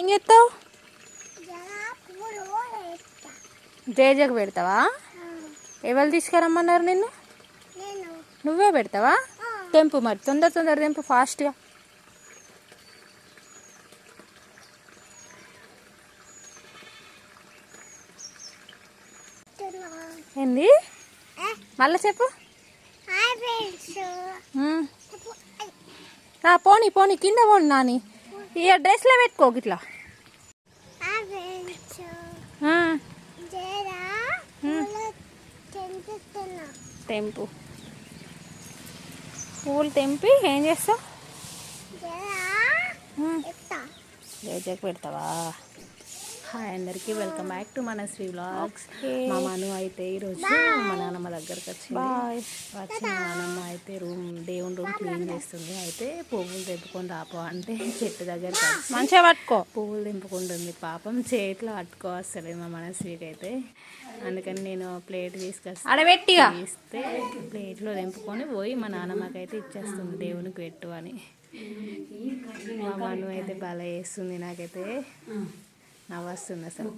ఏం చేస్తావు జేజకు పెడతావా? ఎవరు తీసుకురమ్మన్నారు నిన్ను? నేను నువ్వే పెడతావా? తెంపు మరి తొందర తొందర తెంపు ఫాస్ట్గా. ఏంది? మళ్ళీ చెప్పు. పోనీ పోనీ కింద పోనీ నాని. ఇక డ్రెస్లో పెట్టుకో ఇట్లా తెంపు పువ్వులు తెంపి ఏం చేస్తావు? పెడతావా? అందరికీ వెల్కమ్ బ్యాక్ టు మన శ్రీ వ్లాగ్స్. మా మను అయితే ఈరోజు మా నాన్నమ్మ దగ్గరకు వచ్చింది. వచ్చి మా నాన్నమ్మ అయితే రూమ్ దేవుని రూమ్ క్లీన్ చేస్తుంది. అయితే పువ్వులు తెంపుకొని రాపో అంటే చెట్టు దగ్గరికి వచ్చి మంచిగా పట్టుకో. పువ్వులు తెంపుకుంటుంది. పాపం చేతిలో పట్టుకో వస్తుంది మా మనస్వీకి అయితే. అందుకని నేను ప్లేట్ అడబెట్టిగా ఇస్తే ప్లేట్లో తెంపుకొని పోయి మా నాన్నమ్మకైతే ఇచ్చేస్తుంది. దేవునికి పెట్టు అని. మా మను అయితే బాగా వేస్తుంది నాకైతే. నవ్వొస్తుంది అసలు